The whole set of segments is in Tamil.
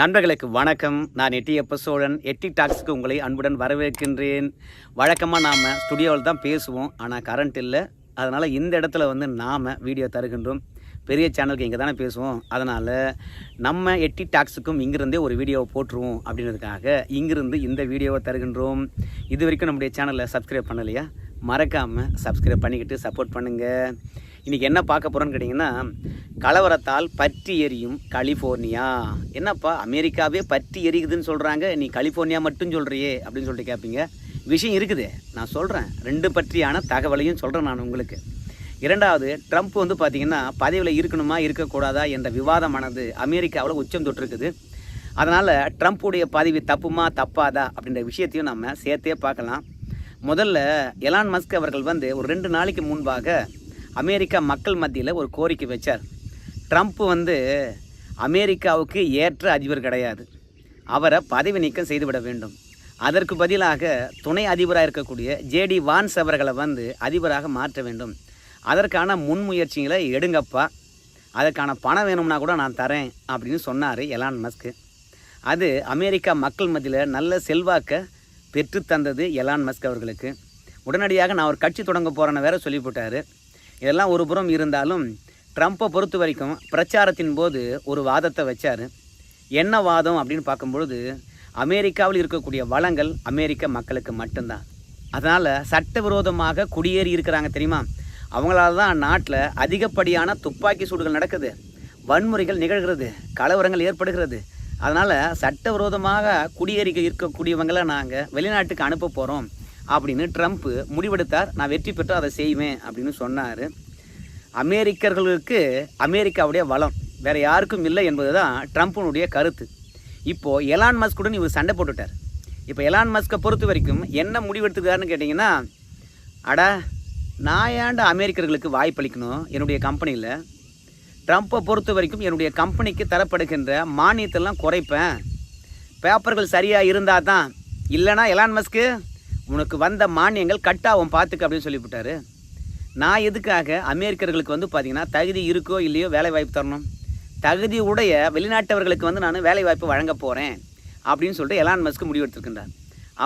நண்பர்களுக்கு வணக்கம். நான் எட்டியப்ப சோழன் எட்டி டாக்ஸுக்கு உங்களை அன்புடன் வரவேற்கின்றேன். வழக்கமாக நாம் ஸ்டுடியோவில் தான் பேசுவோம். ஆனால் கரண்ட் இல்லை. அதனால் இந்த இடத்துல வந்து நாம் வீடியோ தருகின்றோம். பெரிய சேனலுக்கு இங்கே தானே பேசுவோம். அதனால் நம்ம எட்டி டாக்ஸுக்கும் இங்கிருந்தே ஒரு வீடியோவை போட்டுருவோம் அப்படின்றதுக்காக இங்கிருந்து இந்த வீடியோவை தருகின்றோம். இது வரைக்கும் நம்முடைய சேனலை சப்ஸ்கிரைப் பண்ணலையா? மறக்காமல் சப்ஸ்கிரைப் பண்ணிக்கிட்டு சப்போர்ட் பண்ணுங்கள் இன்றைக்கி என்ன பார்க்க போகிறோன்னு கேட்டிங்கன்னா கலவரத்தால் பற்றி எரியும் கலிஃபோர்னியா என்னப்பா அமெரிக்காவே பற்றி எரியுதுன்னு சொல்கிறாங்க நீ கலிஃபோர்னியா மட்டும் சொல்கிறியே அப்படின்னு சொல்லிட்டு கேட்பீங்க விஷயம் இருக்குது நான் சொல்கிறேன் ரெண்டு பற்றியான தகவலையும் சொல்கிறேன் நான் உங்களுக்கு. இரண்டாவது ட்ரம்ப் வந்து பார்த்திங்கன்னா பதவியில் இருக்கணுமா இருக்கக்கூடாதா என்ற விவாதமானது அமெரிக்காவில் உச்சம் தொட்டிருக்குது. அதனால் ட்ரம்ப்புடைய பதவி தப்புமா தப்பாதா அப்படின்ற விஷயத்தையும் நம்ம சேர்த்தே பார்க்கலாம். முதல்ல எலான் மஸ்க் அவர்கள் வந்து ஒரு ரெண்டு நாளைக்கு முன்பாக அமெரிக்கா மக்கள் மத்தியில் ஒரு கோரிக்கை வச்சார். ட்ரம்ப் வந்து அமெரிக்காவுக்கு ஏற்ற அதிபர் கிடையாது. அவரை பதவி நீக்கம் செய்துவிட வேண்டும். அதற்கு பதிலாக துணை அதிபராக இருக்கக்கூடிய ஜேடி வான்ஸ் அவர்களை வந்து அதிபராக மாற்ற வேண்டும். அதற்கான முன்முயற்சிகளை எடுங்கப்பா. அதற்கான பணம் வேணும்னா கூட நான் தரேன் அப்படின்னு சொன்னார் எலான் மஸ்க்கு அது அமெரிக்கா மக்கள் மத்தியில் நல்ல செல்வாக்கை பெற்று தந்தது எலான் மஸ்க் அவர்களுக்கு. உடனடியாக நான் ஒரு கட்சி தொடங்க போகிறேன்னு வேற சொல்லிவிட்டார். இதெல்லாம் ஒரு புறம் இருந்தாலும் ட்ரம்ப்பை பொறுத்த வரைக்கும் பிரச்சாரத்தின் போது ஒரு வாதத்தை வச்சார். என்ன வாதம் அப்படின்னு பார்க்கும்பொழுது அமெரிக்காவில் இருக்கக்கூடிய வளங்கள் அமெரிக்க மக்களுக்கு மட்டும்தான். அதனால் சட்டவிரோதமாக குடியேறி இருக்கிறாங்க தெரியுமா? அவங்களால தான் நாட்டில் அதிகப்படியான துப்பாக்கி சூடுகள் நடக்குது. வன்முறைகள் நிகழ்கிறது கலவரங்கள் ஏற்படுகிறது. அதனால் சட்டவிரோதமாக குடியேறி இருக்கக்கூடியவங்களை நாங்கள் வெளிநாட்டுக்கு அனுப்ப போகிறோம் அப்படின்னு ட்ரம்ப்பு முடிவெடுத்தார். நான் வெற்றி பெற்று அதை செய்வேன் அப்படின்னு சொன்னார். அமெரிக்கர்களுக்கு அமெரிக்காவுடைய வளம் வேறு யாருக்கும் இல்லை என்பது தான் ட்ரம்ப்பினுடைய கருத்து. இப்போது எலான் மஸ்குடன் இவர் சண்டை போட்டுட்டார். இப்போ எலான் மஸ்கை பொறுத்த வரைக்கும் என்ன முடிவெடுத்துக்காருன்னு கேட்டிங்கன்னா அட நான் ஏண்ட அமெரிக்கர்களுக்கு வாய்ப்பளிக்கணும் என்னுடைய கம்பெனியில்? ட்ரம்ப்பை பொறுத்த வரைக்கும் என்னுடைய கம்பெனிக்கு தரப்படுகின்ற மானியத்தெல்லாம் குறைப்பேன். பேப்பர்கள் சரியாக இருந்தால் தான் இல்லைனா எலான் மஸ்க்கு உனக்கு வந்த மானியங்கள் கட்டாகும் பார்த்துக்க அப்படின்னு சொல்லிவிட்டாரு. நான் எதுக்காக அமெரிக்கர்களுக்கு வந்து பார்த்திங்கன்னா தகுதி இருக்கோ இல்லையோ வேலை வாய்ப்பு தரணும்? தகுதி உடைய வெளிநாட்டவர்களுக்கு வந்து நான் வேலை வாய்ப்பு வழங்க போகிறேன் அப்படின்னு சொல்லிட்டு எலான் மஸ்க்கு முடிவெடுத்திருக்கின்றார்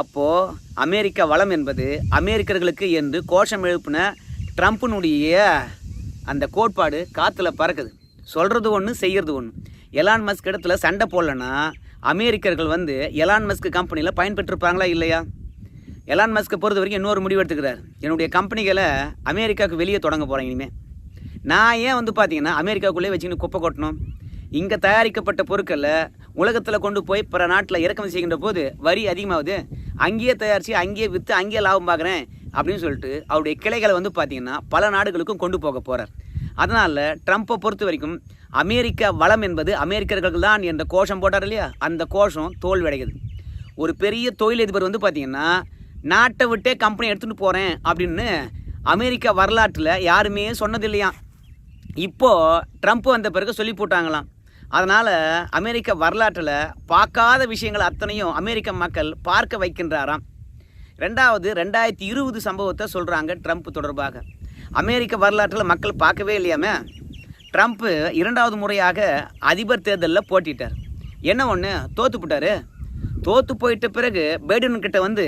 அப்போது அமெரிக்க வளம் என்பது அமெரிக்கர்களுக்கு என்று கோஷம் எழுப்பின ட்ரம்ப்பினுடைய அந்த கோட்பாடு காற்றுல பறக்குது. சொல்கிறது ஒன்று செய்கிறது ஒன்று எலான் மஸ்க் இடத்துல சண்டை போடலன்னா அமெரிக்கர்கள் வந்து எலான் மஸ்க் கம்பெனியில் பயன்பெற்றிருப்பாங்களா இல்லையா? எலான் மஸ்க்கை பொறுத்த வரைக்கும் இன்னொரு முடிவு எடுத்துக்கிறார். என்னுடைய கம்பெனிகளை அமெரிக்காவுக்கு வெளியே தொடங்க போகிறேன் இனிமேல் நான் ஏன் வந்து பார்த்தீங்கன்னா அமெரிக்காவுக்குள்ளே வச்சுக்கின்னு குப்பை கொட்டணும். இங்கே தயாரிக்கப்பட்ட பொருட்களை உலகத்தில் கொண்டு போய் பிற நாட்டில் இறக்குமதி செய்கின்ற போது வரி அதிகமாகுது. அங்கேயே தயாரித்து அங்கேயே விற்று அங்கேயே லாபம் பார்க்குறேன் அப்படின்னு சொல்லிட்டு அவருடைய கிளைகளை வந்து பார்த்தீங்கன்னா பல நாடுகளுக்கும் கொண்டு போக போகிறார் அதனால் ட்ரம்ப்பை பொறுத்த வரைக்கும் அமெரிக்கா வளம் என்பது அமெரிக்கர்கள் தான் என்ற கோஷம் போட்டார் இல்லையா? அந்த கோஷம் தோல்வி அடைகிறது ஒரு பெரிய தொழிலதிபர் வந்து பார்த்திங்கன்னா நாட்டை விட்டே கம்பெனி எடுத்துகிட்டு போகிறேன் அப்படின்னு அமெரிக்கா வரலாற்றில் யாருமே சொன்னதில்லையா? இப்போது ட்ரம்ப் வந்த பிறகு சொல்லி போட்டாங்களாம். அதனால் அமெரிக்க வரலாற்றில் பார்க்காத விஷயங்கள் அத்தனையும் அமெரிக்க மக்கள் பார்க்க வைக்கின்றாராம். ரெண்டாவது ரெண்டாயிரத்தி இருபது சம்பவத்தை சொல்கிறாங்க ட்ரம்ப் தொடர்பாக. அமெரிக்க வரலாற்றில் மக்கள் பார்க்கவே இல்லையாமே? ட்ரம்ப்பு இரண்டாவது முறையாக அதிபர் தேர்தலில் போட்டிட்டார். என்ன ஒன்று தோத்து தோத்து போயிட்ட பிறகு பைடன் கிட்ட வந்து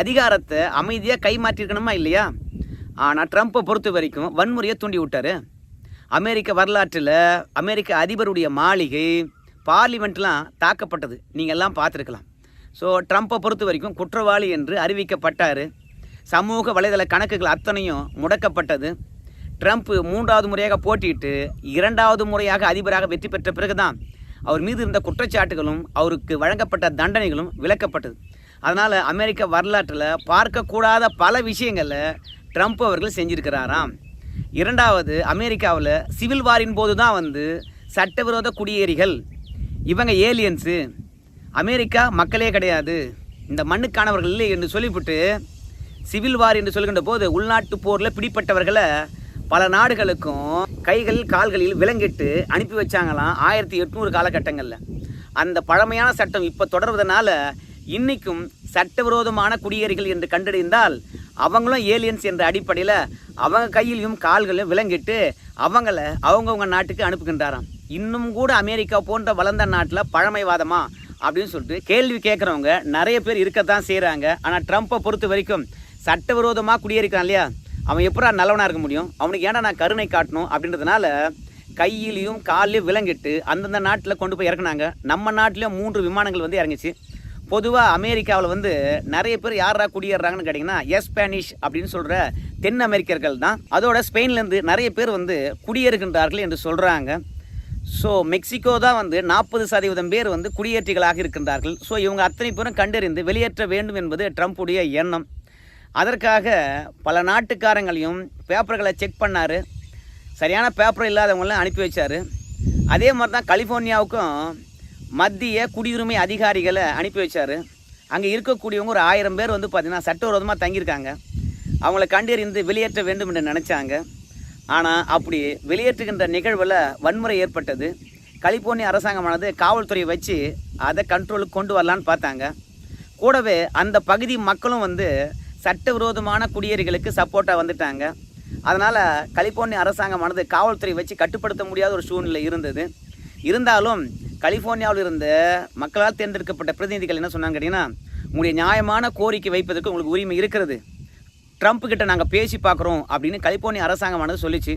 அதிகாரத்தை அமைதியாக கைமாற்றிருக்கணுமா இல்லையா? ஆனால் ட்ரம்ப்பை பொறுத்த வரைக்கும் வன்முறையை தூண்டி விட்டாரு. அமெரிக்க வரலாற்றில் அமெரிக்க அதிபருடைய மாளிகை பார்லிமெண்ட்லாம் தாக்கப்பட்டது. நீங்கள் எல்லாம் பார்த்துருக்கலாம். ஸோ ட்ரம்ப்பை பொறுத்த வரைக்கும் குற்றவாளி என்று அறிவிக்கப்பட்டார். சமூக வலைதள கணக்குகள் அத்தனையும் முடக்கப்பட்டது. ட்ரம்ப் மூன்றாவது முறையாக போட்டியிட்டு இரண்டாவது முறையாக அதிபராக வெற்றி பெற்ற பிறகு தான் அவர் மீது இருந்த குற்றச்சாட்டுகளும் அவருக்கு வழங்கப்பட்ட தண்டனைகளும் விலக்கப்பட்டது அதனால் அமெரிக்க வரலாற்றில் பார்க்கக்கூடாத பல விஷயங்களில் ட்ரம்ப் அவர்கள் செஞ்சுருக்கிறாராம். இரண்டாவது அமெரிக்காவில் சிவில் வாரின் போது தான் வந்து சட்டவிரோத குடியேறிகள். இவங்க ஏலியன்ஸு. அமெரிக்கா மக்களே கிடையாது. இந்த மண்ணுக்கானவர்கள் இல்லை என்று சொல்லிவிட்டு சிவில் வார் என்று சொல்கின்ற போது உள்நாட்டு போரில் பிடிப்பட்டவர்களை பல நாடுகளுக்கும் கைகள் கால்களில் விலங்கிட்டு அனுப்பி வச்சாங்களாம் ஆயிரத்தி எட்நூறு காலகட்டங்களில். அந்த பழமையான சட்டம் இப்போ தொடர்வதனால இன்னைக்கும் சட்டவிரோதமான குடியேறிகள் என்று கண்டறிந்தால் அவங்களும் ஏலியன்ஸ் என்ற அடிப்படையில் அவங்க கையிலையும் கால்களையும் விலங்கிட்டு அவங்கள அவங்கவுங்க நாட்டுக்கு அனுப்புகின்றாராம். இன்னும் கூட அமெரிக்கா போன்ற வளர்ந்த நாட்டில் பழமைவாதமா அப்படின்னு சொல்லிட்டு கேள்வி கேட்குறவங்க நிறைய பேர் இருக்கத்தான் செய்கிறாங்க ஆனால் ட்ரம்ப்பை பொறுத்த வரைக்கும் சட்டவிரோதமாக குடியேறிக்கிறான் இல்லையா? அவன் எப்படா நல்லவனாக இருக்க முடியும்? அவனுக்கு ஏன்டா நான் கருணை காட்டணும்? அப்படின்றதுனால கையிலையும் கால்லையும் விலங்கிட்டு அந்தந்த நாட்டில் கொண்டு போய் இறக்குனாங்க. நம்ம நாட்டிலையும் மூன்று விமானங்கள் வந்து இறங்குச்சு. பொதுவாக அமெரிக்காவில் வந்து நிறைய பேர் யாரா குடியேறாங்கன்னு கேட்டிங்கன்னா எஸ்பானிஷ் அப்படின்னு சொல்கிற தென் அமெரிக்கர்கள் தான். அதோட ஸ்பெயின்லேருந்து நிறைய பேர் வந்து குடியேறுகின்றார்கள் என்று சொல்கிறாங்க ஸோ மெக்சிகோ தான் வந்து நாற்பது சதவீதம் பேர் வந்து குடியேற்றிகளாக இருக்கின்றார்கள். ஸோ இவங்க அத்தனை பேரும் கண்டறிந்து வெளியேற்ற வேண்டும் என்பது ட்ரம்ப்புடைய எண்ணம். அதற்காக பல நாட்டுக்காரங்களையும் பேப்பர்களை செக் பண்ணார். சரியான பேப்பர் இல்லாதவங்களாம் அனுப்பி வச்சார். அதே மாதிரி தான் கலிஃபோர்னியாவுக்கும் மத்திய குடியுரிமை அதிகாரிகளை அனுப்பி வச்சார். அங்கே இருக்கக்கூடியவங்க ஒரு ஆயிரம் பேர் வந்து பார்த்திங்கன்னா சட்டவிரோதமாக தங்கியிருக்காங்க. அவங்கள கண்டறிந்து வெளியேற்ற வேண்டும் என்று நினச்சாங்க. ஆனால் அப்படி வெளியேற்றுகின்ற நிகழ்வில் வன்முறை ஏற்பட்டது. கலிபோர்னியா அரசாங்கமானது காவல்துறையை வச்சு அதை கண்ட்ரோலுக்கு கொண்டு வரலான்னு பார்த்தாங்க. கூடவே அந்த பகுதி மக்களும் வந்து சட்டவிரோதமான குடியேறிகளுக்கு சப்போர்ட்டாக வந்துட்டாங்க. அதனால் கலிஃபோர்னியா அரசாங்கமானது காவல்துறை வச்சு கட்டுப்படுத்த முடியாத ஒரு சூழ்நிலை இருந்தது. இருந்தாலும் கலிஃபோர்னியாவில் இருந்த மக்களால் தேர்ந்தெடுக்கப்பட்ட பிரதிநிதிகள் என்ன சொன்னாங்க கேட்டிங்கன்னா உங்களுடைய நியாயமான கோரிக்கை வைப்பதற்கு உங்களுக்கு உரிமை இருக்கிறது. ட்ரம்ப் கிட்ட நாங்கள் பேசி பார்க்குறோம் அப்படின்னு கலிஃபோர்னியா அரசாங்கமானது சொல்லிச்சு.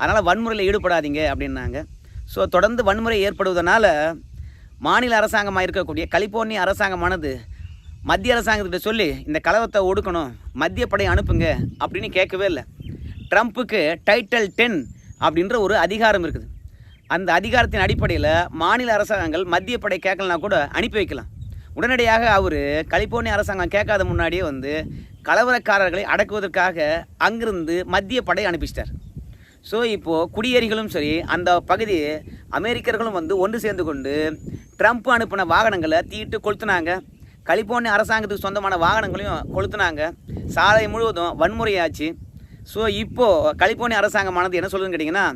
அதனால் வன்முறையில் ஈடுபடாதீங்க அப்படின்னாங்க. ஸோ தொடர்ந்து வன்முறை ஏற்படுவதனால மாநில அரசாங்கமாக இருக்கக்கூடிய கலிஃபோர்னியா அரசாங்கமானது மத்திய அரசாங்கத்திட்ட சொல்லி இந்த கலவரத்தை ஒடுக்கணும் மத்திய படை அனுப்புங்க அப்படின்னு கேட்கவே இல்லை. ட்ரம்ப்புக்கு டைட்டல் டென் அப்படின்ற ஒரு அதிகாரம் இருக்குது. அந்த அதிகாரத்தின் அடிப்படையில் மாநில அரசாங்கங்கள் மத்திய படை கேட்கலனா கூட அனுப்பி வைக்கலாம். உடனடியாக அவர் கலிபோர்னியா அரசாங்கம் கேட்காத முன்னாடியே வந்து கலவரக்காரர்களை அடக்குவதற்காக அங்கிருந்து மத்திய படை அனுப்பிச்சிட்டார். ஸோ இப்போது குடியேறிகளும் சரி அந்த பகுதி அமெரிக்கர்களும் வந்து ஒன்று சேர்ந்து கொண்டு ட்ரம்ப் அனுப்பின வாகனங்களை தீட்டு கொளுத்துனாங்க. கலிபோர்னியா அரசாங்கத்துக்கு சொந்தமான வாகனங்களையும் கொளுத்துனாங்க. சாலை முழுவதும் வன்முறையாச்சு. ஸோ இப்போது கலிபோர்னியா அரசாங்கமானது என்ன சொல்லுதுன்னு கேட்டிங்கன்னா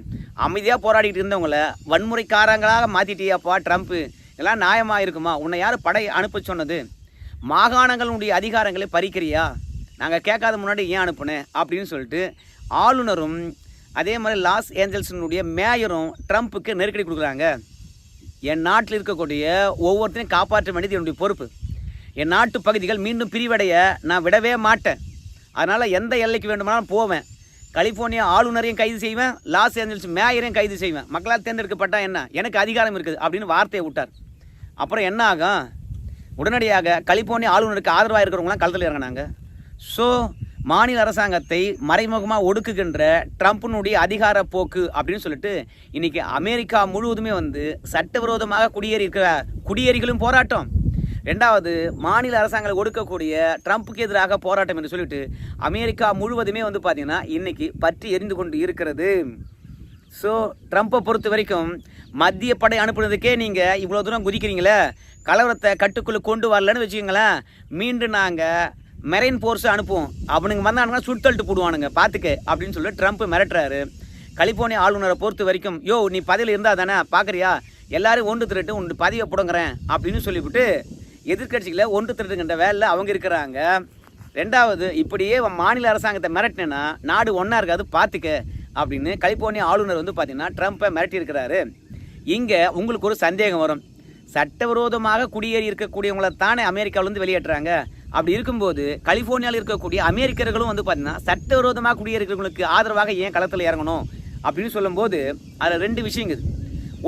அமைதியாக போராடிட்டு இருந்தவங்கள வன்முறைக்காரங்களாக மாற்றிட்டியாப்பா ட்ரம்ப்பு இதெல்லாம் நியாயமாக இருக்குமா? உன்னை யார் படை அனுப்ப சொன்னது? மாகாணங்களுடைய அதிகாரங்களை பறிக்கிறியா? நாங்கள் கேட்காத முன்னாடி ஏன் அனுப்புனேன் அப்படின்னு சொல்லிட்டு ஆளுநரும் அதே மாதிரி லாஸ் ஏஞ்சல்ஸினுடைய மேயரும் ட்ரம்ப்புக்கு நெருக்கடி கொடுக்குறாங்க. என் நாட்டில் இருக்கக்கூடிய ஒவ்வொருத்தரையும் காப்பாற்ற வேண்டியது என்னுடைய பொறுப்பு. என் நாட்டு பகுதிகள் மீண்டும் பிரிவடைய நான் விடவே மாட்டேன். அதனால் எந்த எல்லைக்கு வேண்டுமானாலும் போவேன். கலிஃபோர்னியா ஆளுநரையும் கைது செய்வேன் லாஸ் ஏஞ்சல்ஸ் மேயரையும் கைது செய்வேன். மக்களால் தேர்ந்தெடுக்கப்பட்டா என்ன? எனக்கு அதிகாரம் இருக்குது அப்படின்னு வார்த்தையை விட்டார். அப்புறம் என்ன ஆகும்? உடனடியாக கலிஃபோர்னியா ஆளுநருக்கு ஆதரவாக இருக்கிறவங்களாம் களத்தில் இறங்கினாங்க. ஸோ மாநில அரசாங்கத்தை மறைமுகமாக ஒடுக்குகின்ற ட்ரம்ப்பினுடைய அதிகார போக்கு அப்படின்னு சொல்லிட்டு இன்னைக்கு அமெரிக்கா முழுவதுமே வந்து சட்டவிரோதமாக குடியேறி இருக்கிற குடியேறிகளும் போராட்டம். ரெண்டாவது மாநில அரசாங்கங்கள் ஒடுக்கக்கூடிய ட்ரம்ப்புக்கு எதிராக போராட்டம் என்று சொல்லிட்டு அமெரிக்கா முழுவதுமே வந்து பார்த்தீங்கன்னா இன்னைக்கு பற்றி எரிந்து கொண்டு இருக்கிறது. ஸோ ட்ரம்ப்பை பொறுத்த வரைக்கும் மத்திய படை அனுப்புனதுக்கே நீங்கள் இவ்வளோ தூரம் குதிக்கிறீங்களே? கலவரத்தை கட்டுக்குள்ளே கொண்டு வரலன்னு வச்சுக்கோங்களேன். மீண்டும் நாங்கள் மெரைன் ஃபோர்ஸை அனுப்புவோம். அவனுங்க வந்தானுங்கன்னா சுட்டல்ட்டு போடுவானுங்க. பார்த்துக்க அப்படின்னு சொல்லி ட்ரம்ப் மிரட்டுறாரு. கலிஃபோர்னியா ஆளுநரை பொறுத்த வரைக்கும் யோ நீ பதவியில் இருந்தால் தானே? பார்க்குறியா எல்லாரும் ஒன்று திருட்டு உன் பதவியை புடுங்குறேன் அப்படின்னு சொல்லிவிட்டு எதிர்க்கட்சிகளை ஒன்று திரட்டுங்கிற வேலையில் அவங்க இருக்கிறாங்க. ரெண்டாவது இப்படியே மாநில அரசாங்கத்தை மிரட்டினா நாடு ஒன்றா இருக்காது பார்த்துக்க அப்படின்னு கலிஃபோர்னியா ஆளுநர் வந்து பார்த்தீங்கன்னா ட்ரம்ப்பை மிரட்டியிருக்கிறாரு இங்கே உங்களுக்கு ஒரு சந்தேகம் வரும். சட்டவிரோதமாக குடியேறி இருக்கக்கூடியவங்கள தானே அமெரிக்காவிலேருந்து வெளியேற்றுறாங்க. அப்படி இருக்கும்போது கலிஃபோர்னியாவில் இருக்கக்கூடிய அமெரிக்கர்களும் வந்து பார்த்தீங்கன்னா சட்டவிரோதமாக குடியேறிக்கிறவங்களுக்கு ஆதரவாக ஏன் களத்தில் இறங்கணும்? அப்படின்னு சொல்லும்போது அதில் ரெண்டு விஷயங்கள்.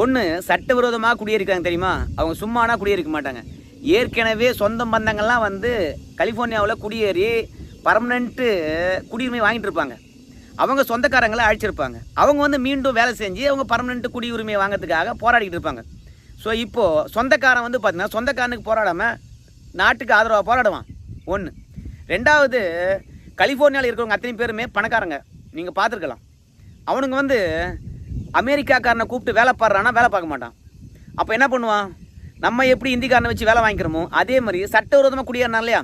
ஒன்று சட்டவிரோதமாக குடியேறிக்கிறாங்க தெரியுமா? அவங்க சும்மானா குடியேறிக்க மாட்டாங்க. ஏற்கனவே சொந்த பந்தங்கள்லாம் வந்து கலிஃபோர்னியாவில் குடியேறி பர்மனெண்ட்டு குடியுரிமை வாங்கிட்டு இருப்பாங்க. அவங்க சொந்தக்காரங்களை அழைச்சிருப்பாங்க. அவங்க வந்து மீண்டும் வேலை செஞ்சு அவங்க பர்மனெண்ட் குடியுரிமையை வாங்கிறதுக்காக போராடிக்கிட்டு இருப்பாங்க. ஸோ இப்போது சொந்தக்காரன் வந்து பார்த்திங்கன்னா சொந்தக்காரனுக்கு போராடாமல் நாட்டுக்கு ஆதரவாக போராடுவான். ஒன்று ரெண்டாவது கலிஃபோர்னியாவில் இருக்கிறவங்க அத்தனை பேருமே பணக்காரங்க. நீங்கள் பார்த்துருக்கலாம் அவனுங்க வந்து அமெரிக்காக்காரனை கூப்பிட்டு வேலை பாடுறான்னா வேலை பார்க்க மாட்டான். அப்போ என்ன பண்ணுவான்? நம்ம எப்படி இந்திக்காரனை வச்சு வேலை வாங்கிக்கிறோமோ அதே மாதிரி சட்டவிரோதமாக குடியேறினான் இல்லையா?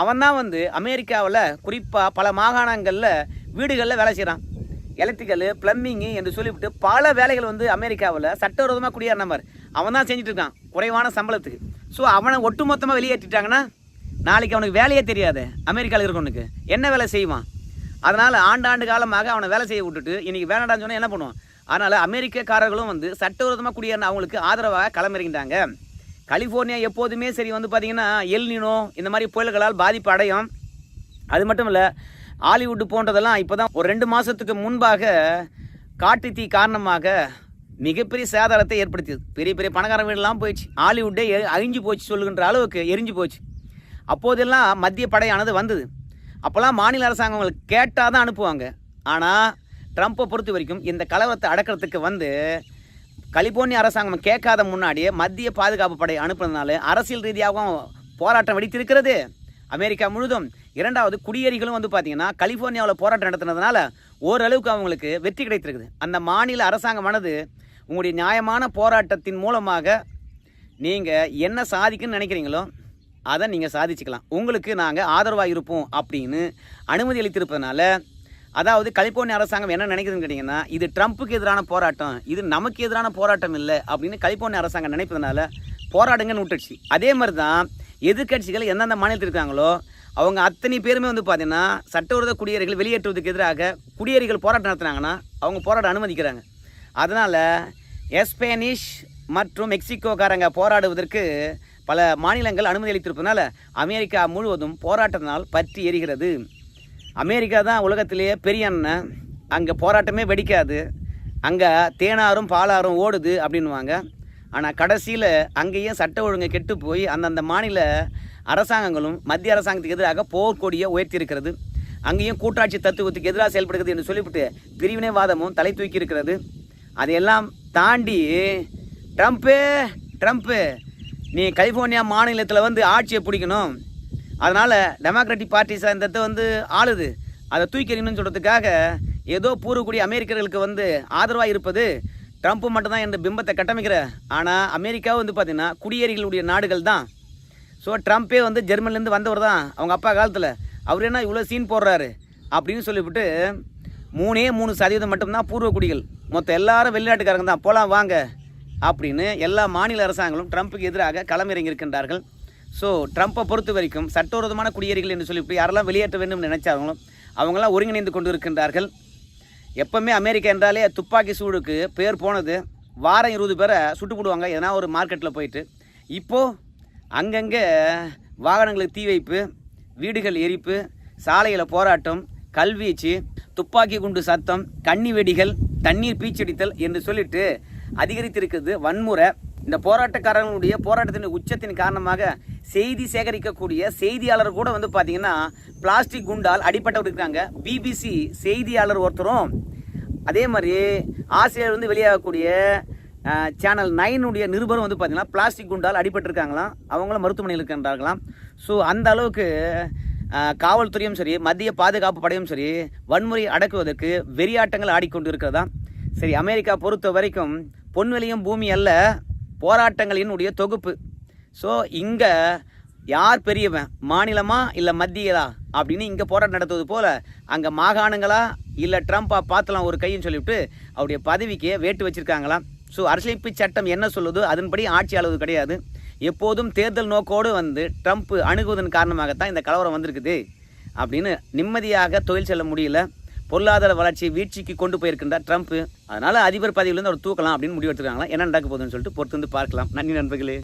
அவன் தான் வந்து அமெரிக்காவில் குறிப்பாக பல மாகாணங்களில் வீடுகளில் வேலை செய்கிறான் எலக்ட்ரிக்கல் பிளம்பிங்கு என்று சொல்லிவிட்டு பல வேலைகள் வந்து அமெரிக்காவில் சட்டவிரோதமாக குடியேறின மாதிரி அவன் தான் செஞ்சுட்டு இருக்கான் குறைவான சம்பளத்துக்கு. ஸோ அவனை ஒட்டுமொத்தமாக வெளியேற்றிட்டாங்கன்னா நாளைக்கு அவனுக்கு வேலையே தெரியாது அமெரிக்காவில் இருக்கவனுக்கு. என்ன வேலை செய்வான்? அதனால் ஆண்டாண்டு காலமாக அவனை வேலை செய்ய விட்டுட்டு இன்றைக்கி வேணாடான்னு சொன்னால் என்ன பண்ணுவான்? அதனால் அமெரிக்கக்காரர்களும் வந்து சட்டவிரோதமாக குடியேறின அவங்களுக்கு ஆதரவாக களமிறங்கிட்டாங்க. கலிஃபோர்னியா எப்போதுமே சரி வந்து பார்த்திங்கன்னா எல்னினோ இந்த மாதிரி புயல்களால் பாதிப்பு அடையும். அது மட்டும் இல்லை ஹாலிவுட் போன்றதெல்லாம் இப்போ தான் ஒரு ரெண்டு மாதத்துக்கு முன்பாக காட்டு தீ காரணமாக மிகப்பெரிய சேதாரத்தை ஏற்படுத்தியது. பெரிய பெரிய பணக்கார வீடெல்லாம் போயிடுச்சு. ஹாலிவுட்டே அழிஞ்சு போச்சு சொல்லுகின்ற அளவுக்கு எரிஞ்சு போச்சு. அப்போதெல்லாம் மத்திய படையானது வந்தது. அப்போல்லாம் மாநில அரசாங்கங்களுக்கு கேட்டால் தான் அனுப்புவாங்க. ஆனால் ட்ரம்ப்பை பொறுத்த வரைக்கும் இந்த கலவரத்தை அடக்கிறதுக்கு வந்து கலிபோர்னியா அரசாங்கம் கேட்காத முன்னாடியே மத்திய பாதுகாப்பு படை அனுப்புனதுனால அரசியல் ரீதியாகவும் போராட்டம் வெடித்திருக்கிறது. அமெரிக்கா முழுதும் இரண்டாவது குடியேறிகளும் வந்து பார்த்தீங்கன்னா கலிஃபோர்னியாவில் போராட்டம் நடத்துனதுனால ஓரளவுக்கு அவங்களுக்கு வெற்றி கிடைத்திருக்குது. அந்த மாநில அரசாங்கமானது உங்களுடைய நியாயமான போராட்டத்தின் மூலமாக நீங்கள் என்ன சாதிக்குன்னு நினைக்கிறீங்களோ அதை நீங்கள் சாதிச்சுக்கலாம். உங்களுக்கு நாங்கள் ஆதரவாக இருப்போம் அப்படின்னு அனுமதி அளித்திருப்பதனால அதாவது கலிபோர்னியா அரசாங்கம் என்ன நினைக்குதுன்னு கேட்டிங்கன்னா இது ட்ரம்ப்புக்கு எதிரான போராட்டம் இது நமக்கு எதிரான போராட்டம் இல்லை அப்படின்னு கலிபோர்னியா அரசாங்கம் நினைப்பதனால போராடுங்கன்னு விட்டுடுச்சு. அதே மாதிரி தான் எதிர்க்கட்சிகள் எந்தெந்த மாநிலத்தில் இருக்காங்களோ அவங்க அத்தனை பேருமே வந்து பார்த்தீங்கன்னா சட்டவிரோத குடியேறிகள் வெளியேற்றுவதற்கு எதிராக குடியேறிகள் போராட்டம் நடத்துனாங்கன்னா அவங்க போராட அனுமதிக்கிறாங்க. அதனால் எஸ்பேனிஷ் மற்றும் மெக்சிகோக்காரங்க போராடுவதற்கு பல மாநிலங்கள் அனுமதி அளித்திருப்பதனால அமெரிக்கா முழுவதும் போராட்டத்தினால் பற்றி எரிகிறது. அமெரிக்கா தான் உலகத்திலேயே பெரிய அண்ணன். அங்கே போராட்டமே வெடிக்காது. அங்கே தேனாரும் பாலாரும் ஓடுது அப்படின்வாங்க ஆனால் கடைசியில் அங்கேயும் சட்ட ஒழுங்கை கெட்டு போய் அந்தந்த மாநில அரசாங்கங்களும் மத்திய அரசாங்கத்துக்கு எதிராக போர்க்கொடியை உயர்த்தியிருக்கிறது. அங்கேயும் கூட்டாட்சி தத்துவத்துக்கு எதிராக செயல்படுகிறது என்று சொல்லிவிட்டு பிரிவினைவாதமும் தலை தூக்கி இருக்கிறது அதையெல்லாம் தாண்டி ட்ரம்ப்பு ட்ரம்ப்பு நீ கலிஃபோர்னியா மாநிலத்தில் வந்து ஆட்சியை பிடிக்கணும். அதனால் டெமோக்ராட்டிக் பார்ட்டி இந்த வந்து ஆளுது. அதை தூக்கிறீங்கன்னு சொல்கிறதுக்காக ஏதோ பூர்வக்குடி அமெரிக்கர்களுக்கு வந்து ஆதரவாக இருப்பது ட்ரம்ப் மட்டும்தான் என்ற பிம்பத்தை கட்டமைக்கிற. ஆனால் அமெரிக்காவும் வந்து பார்த்திங்கன்னா குடியேறிகளுடைய நாடுகள் தான். ஸோ ட்ரம்ப்பே வந்து ஜெர்மன்லேருந்து வந்தவர் தான். அவங்க அப்பா காலத்தில். அவர் என்ன இவ்வளோ சீன் போடுறாரு? அப்படின்னு சொல்லிவிட்டு மூணே மூணு சதவீதம் மட்டும்தான் பூர்வ குடிகள் மொத்தம் எல்லாரும் வெளிநாட்டுக்காரங்க தான். போகலாம் வாங்க. அப்படின்னு எல்லா மாநில அரசாங்கங்களும் ட்ரம்ப்புக்கு எதிராக களமிறங்கியிருக்கின்றார்கள். ஸோ ட்ரம்ப்பை பொறுத்த வரைக்கும் சட்டவிரோதமான குடியேறிகள் என்று சொல்லிவிட்டு யாரெல்லாம் வெளியேற்ற வேண்டும் நினைச்சாங்களோ அவங்களாம் ஒருங்கிணைந்து கொண்டு இருக்கின்றார்கள் எப்பவுமே அமெரிக்கா என்றாலே துப்பாக்கி சூடுக்கு பேர் போனது வாரம் இருபது பேரை சுட்டு போடுவாங்க எதனா ஒரு மார்க்கெட்டில் போயிட்டு. இப்போது அங்கங்கே வாகனங்களுக்கு தீ வைப்பு வீடுகள் எரிப்பு சாலையில் போராட்டம் கல்வீச்சு துப்பாக்கி குண்டு சத்தம் கண்ணி வெடிகள் தண்ணீர் பீச்சடித்தல் என்று சொல்லிட்டு அதிகரித்திருக்கிறது வன்முறை. இந்த போராட்டக்காரர்களுடைய போராட்டத்தின் உச்சத்தின் காரணமாக செய்தி சேகரிக்கக்கூடிய செய்தியாளர் கூட வந்து பார்த்தீங்கன்னா பிளாஸ்டிக் குண்டால் அடிப்பட்டவர் இருக்காங்க. பிபிசி செய்தியாளர் ஒருத்தரும் அதே மாதிரி ஆசிரியர் வந்து வெளியாகக்கூடிய சேனல் நைனுடைய நிருபரும் வந்து பார்த்தீங்கன்னா பிளாஸ்டிக் குண்டால் அடிபட்டிருக்காங்களாம். அவங்களும் மருத்துவமனையில் இருக்கின்றார்களாம். ஸோ அந்த அளவுக்கு காவல்துறையும் சரி மத்திய பாதுகாப்பு படையும் சரி வன்முறை அடக்குவதற்கு வெறியாட்டங்கள் ஆடிக்கொண்டு இருக்கிறதா சரி அமெரிக்கா பொறுத்த வரைக்கும் பொன்வெளியும் பூமி அல்ல போராட்டங்களினுடைய தொகுப்பு. ஸோ இங்கே யார் பெரியவன்? மாநிலமா இல்லை மத்தியலா அப்படின்னு இங்கே போராட்டம் நடத்துவது போல் அங்கே மாகாணங்களா இல்லை ட்ரம்ப்பா பார்த்தலாம் ஒரு கைன்னு சொல்லிவிட்டு அவருடைய பதவிக்கு வேட்டு வச்சுருக்காங்களாம். ஸோ அரசியலமைப்பு சட்டம் என்ன சொல்லுதோ அதன்படி ஆட்சி ஆளுவது கிடையாது. எப்போதும் தேர்தல் நோக்கோடு வந்து ட்ரம்ப் அணுகுவதன் காரணமாகத்தான் இந்த கலவரம் வந்திருக்குது. அப்படின்னு நிம்மதியாக தொழில் செல்ல முடியல. பொருளாதார வளர்ச்சியை வீழ்ச்சிக்கு கொண்டு போயிருக்கின்றார் ட்ரம்ப். அதனால அதிபர் பதவியிலேருந்து அவர் தூக்கலாம் அப்படின்னு முடிவு எடுத்துருக்காங்களா என்ன நடக்க போகுதுன்னு சொல்லிட்டு பொறுத்து வந்து பார்க்கலாம். நன்றி நண்பர்களே.